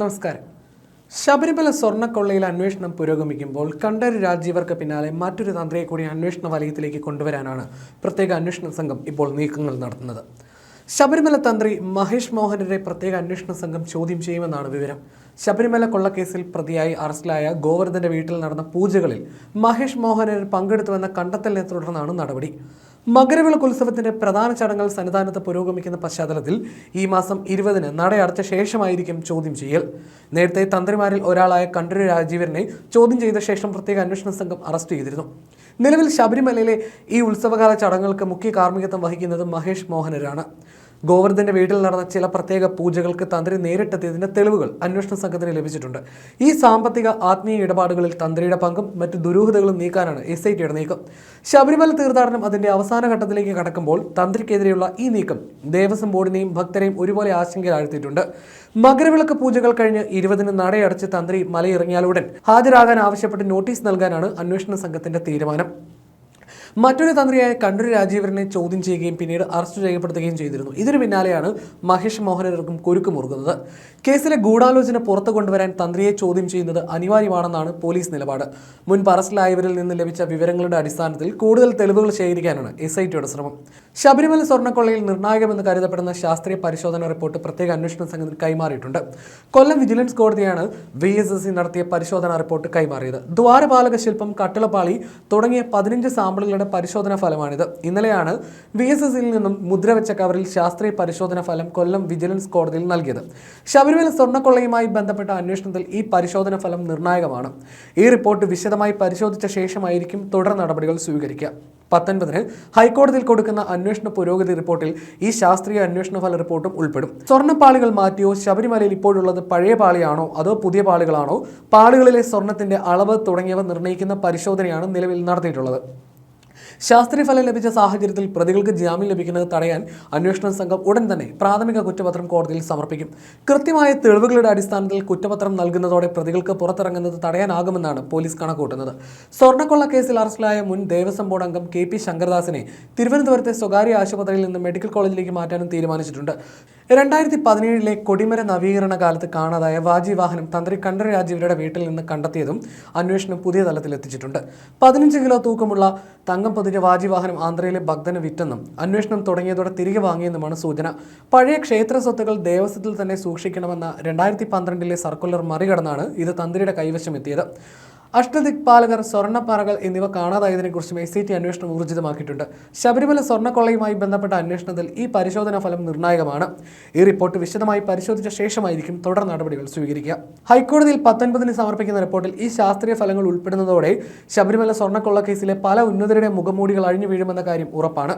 നമസ്കാരം. ശബരിമല സ്വർണക്കൊള്ളയിൽ അന്വേഷണം പുരോഗമിക്കുമ്പോൾ കണ്ഠര് രാജീവർക്ക് പിന്നാലെ മറ്റൊരു തന്ത്രിയെ കൂടി അന്വേഷണ വലയത്തിലേക്ക് കൊണ്ടുവരാനാണ് പ്രത്യേക അന്വേഷണ സംഘം ഇപ്പോൾ നീക്കങ്ങൾ നടത്തുന്നത്. ശബരിമല തന്ത്രി മഹേഷ് മോഹനരെ പ്രത്യേക അന്വേഷണ സംഘം ചോദ്യം ചെയ്യുമെന്നാണ് വിവരം. ശബരിമല കൊള്ളക്കേസിൽ പ്രതിയായി അറസ്റ്റിലായ ഗോവർദ്ധന്റെ വീട്ടിൽ നടന്ന പൂജകളിൽ മഹേഷ് മോഹനൻ പങ്കെടുത്തുവെന്ന കണ്ടെത്തലിനെ തുടർന്നാണ് നടപടി. മകരവിളക്ക് ഉത്സവത്തിന്റെ പ്രധാന ചടങ്ങുകൾ സന്നിധാനത്ത് പുരോഗമിക്കുന്ന പശ്ചാത്തലത്തിൽ ഈ മാസം ഇരുപതിന് നടയടച്ച ശേഷമായിരിക്കും ചോദ്യം ചെയ്യൽ. നേരത്തെ തന്ത്രിമാരിൽ ഒരാളായ കണ്ഠര് രാജീവരനെ ചോദ്യം ചെയ്ത ശേഷം പ്രത്യേക അന്വേഷണ സംഘം അറസ്റ്റ് ചെയ്തിരുന്നു. നിലവിൽ ശബരിമലയിലെ ഈ ഉത്സവകാല ചടങ്ങുകൾക്ക് മുഖ്യ കാർമ്മികത്വം വഹിക്കുന്നത് മഹേഷ് മോഹനരാണ്. ഗോവർദ്ധന്റെ വീട്ടിൽ നടന്ന ചില പ്രത്യേക പൂജകൾക്ക് തന്ത്രി നേരിട്ടെത്തിയതിന്റെ തെളിവുകൾ അന്വേഷണ സംഘത്തിന് ലഭിച്ചിട്ടുണ്ട്. ഈ സാമ്പത്തിക ആത്മീയ ഇടപാടുകളിൽ തന്ത്രിയുടെ പങ്കും മറ്റ് ദുരൂഹതകളും നീക്കാനാണ് എസ് ഐ ടിയുടെ നീക്കം. ശബരിമല തീർത്ഥാടനം അതിന്റെ അവസാന ഘട്ടത്തിലേക്ക് കടക്കുമ്പോൾ തന്ത്രിക്കെതിരെയുള്ള ഈ നീക്കം ദേവസ്വം ബോർഡിനെയും ഭക്തരെയും ഒരുപോലെ ആശങ്കയിലാഴ്ത്തിയിട്ടുണ്ട്. മകരവിളക്ക് പൂജകൾ കഴിഞ്ഞ് ഇരുപതിന് നടയടച്ച് തന്ത്രി മലയിറങ്ങിയാലുടൻ ഹാജരാകാൻ ആവശ്യപ്പെട്ട് നോട്ടീസ് നൽകാനാണ് അന്വേഷണ സംഘത്തിന്റെ തീരുമാനം. മറ്റൊരു തന്ത്രിയായ കണ്ണൂർ രാജീവരനെ ചോദ്യം ചെയ്യുകയും പിന്നീട് അറസ്റ്റ് ചെയ്യപ്പെടുത്തുകയും ചെയ്തിരുന്നു. ഇതിനു പിന്നാലെയാണ് മഹേഷ് മോഹനർക്കും കുരുക്ക് മുറുകുന്നത് കേസിലെ ഗൂഢാലോചന പുറത്തു കൊണ്ടുവരാൻ തന്ത്രിയെ ചോദ്യം ചെയ്യുന്നത് അനിവാര്യമാണെന്നാണ് പോലീസ് നിലപാട്. മുൻപ് അറസ്റ്റിലായവരിൽ നിന്ന് ലഭിച്ച വിവരങ്ങളുടെ അടിസ്ഥാനത്തിൽ കൂടുതൽ തെളിവുകൾ ശേഖരിക്കാനാണ് എസ് ഐ ടിയുടെ ശ്രമം. ശബരിമല സ്വർണക്കൊള്ളയിൽ നിർണായകമെന്ന് കരുതപ്പെടുന്ന ശാസ്ത്രീയ പരിശോധന റിപ്പോർട്ട് പ്രത്യേക അന്വേഷണ സംഘത്തിന് കൈമാറിയിട്ടുണ്ട്. കൊല്ലം വിജിലൻസ് കോടതിയാണ് വി എസ് എസ് സി നടത്തിയ പരിശോധനാ റിപ്പോർട്ട് കൈമാറിയത്. ദ്വാരപാലക ശില്പം കട്ടിളപ്പാളി തുടങ്ങിയ പതിനഞ്ച് സാമ്പിളുകളുടെ പരിശോധനാ ഫലമാണിത്. ഇന്നലെയാണ് വി എസ് എസ് സിയിൽ നിന്നും മുദ്രവെച്ച കവറിൽ ശാസ്ത്രീയ പരിശോധനാ ഫലം കൊല്ലം വിജിലൻസ് കോടതിയിൽ നൽകിയത്. ശബരിമല സ്വർണക്കൊള്ളയുമായി ബന്ധപ്പെട്ട അന്വേഷണത്തിൽ ഈ പരിശോധന ഫലം നിർണായകമാണ്. ഈ റിപ്പോർട്ട് വിശദമായി പരിശോധിച്ച ശേഷമായിരിക്കും തുടർ നടപടികൾ സ്വീകരിക്കുക. പത്തൊൻപതിന് ഹൈക്കോടതിയിൽ കൊടുക്കുന്ന അന്വേഷണ പുരോഗതി റിപ്പോർട്ടിൽ ഈ ശാസ്ത്രീയ അന്വേഷണ ഫല റിപ്പോർട്ടും ഉൾപ്പെടും. സ്വർണപ്പാളികൾ മാറ്റിയോ? ശബരിമലയിൽ ഇപ്പോഴുള്ളത് പഴയ പാളിയാണോ? അതോ പുതിയ പാളികളാണോ? പാളികളിലെ സ്വർണത്തിന്റെ അളവ് തുടങ്ങിയവ നിർണയിക്കുന്ന പരിശോധനയാണ് നിലവിൽ നടത്തിയിട്ടുള്ളത്. ശാസ്ത്രീയ ഫലം ലഭിച്ച സാഹചര്യത്തിൽ പ്രതികൾക്ക് ജാമ്യം ലഭിക്കുന്നത് തടയാൻ അന്വേഷണ സംഘം ഉടൻ തന്നെ പ്രാഥമിക കുറ്റപത്രം കോടതിയിൽ സമർപ്പിക്കും. കൃത്യമായ തെളിവുകളുടെ അടിസ്ഥാനത്തിൽ കുറ്റപത്രം നൽകുന്നതോടെ പ്രതികൾക്ക് പുറത്തിറങ്ങുന്നത് തടയാനാകുമെന്നാണ് പോലീസ് കണക്കൂട്ടുന്നത് സ്വർണക്കൊള്ള കേസിൽ അറസ്റ്റിലായ മുൻ ദേവസ്വം ബോർഡ് അംഗം കെ പി ശങ്കർദാസിനെ തിരുവനന്തപുരത്തെ സ്വകാര്യ ആശുപത്രിയിൽ നിന്ന് മെഡിക്കൽ കോളേജിലേക്ക് മാറ്റാനും തീരുമാനിച്ചിട്ടുണ്ട്. രണ്ടായിരത്തി പതിനേഴിലെ കൊടിമര നവീകരണ കാലത്ത് കാണാതായ വാജി വാഹനം തന്ത്രി കണ്ഠര രാജീവരുടെ വീട്ടിൽ നിന്ന് കണ്ടെത്തിയതും അന്വേഷണം പുതിയ തലത്തിലെത്തിച്ചിട്ടുണ്ട് പതിനഞ്ച് കിലോ തൂക്കമുള്ള തങ്കം പൊതിഞ്ഞ വാജി വാഹനം ആന്ധ്രയിലെ ഭക്തന് വിറ്റെന്നും അന്വേഷണം തുടങ്ങിയതോടെ തിരികെ വാങ്ങിയെന്നുമാണ് സൂചന. പഴയ ക്ഷേത്ര സ്വത്തുകൾ ദേവസ്വത്തിൽ തന്നെ സൂക്ഷിക്കണമെന്ന രണ്ടായിരത്തി പന്ത്രണ്ടിലെ സർക്കുലർ മറികടന്നാണ് ഇത് തന്ത്രിയുടെ കൈവശം എത്തിയത്. അഷ്ടദിക്പാലകർ സ്വർണപ്പാറകൾ എന്നിവ കാണാതായതിനെക്കുറിച്ചും എസ് ഐ ടി അന്വേഷണം ഊർജിതമാക്കിയിട്ടുണ്ട്. ശബരിമല സ്വർണക്കൊള്ളയുമായി ബന്ധപ്പെട്ട അന്വേഷണത്തിൽ ഈ പരിശോധനാ ഫലം നിർണായകമാണ്. ഈ റിപ്പോർട്ട് വിശദമായി പരിശോധിച്ച ശേഷമായിരിക്കും തുടർ നടപടികൾ സ്വീകരിക്കുക. ഹൈക്കോടതിയിൽ പത്തൊൻപതിന് സമർപ്പിക്കുന്ന റിപ്പോർട്ടിൽ ഈ ശാസ്ത്രീയ ഫലങ്ങൾ ഉൾപ്പെടുന്നതോടെ ശബരിമല സ്വർണക്കൊള്ള കേസിലെ പല ഉന്നതരുടെ മുഖംമൂടികൾ അഴിഞ്ഞു വീഴുമെന്ന കാര്യം ഉറപ്പാണ്.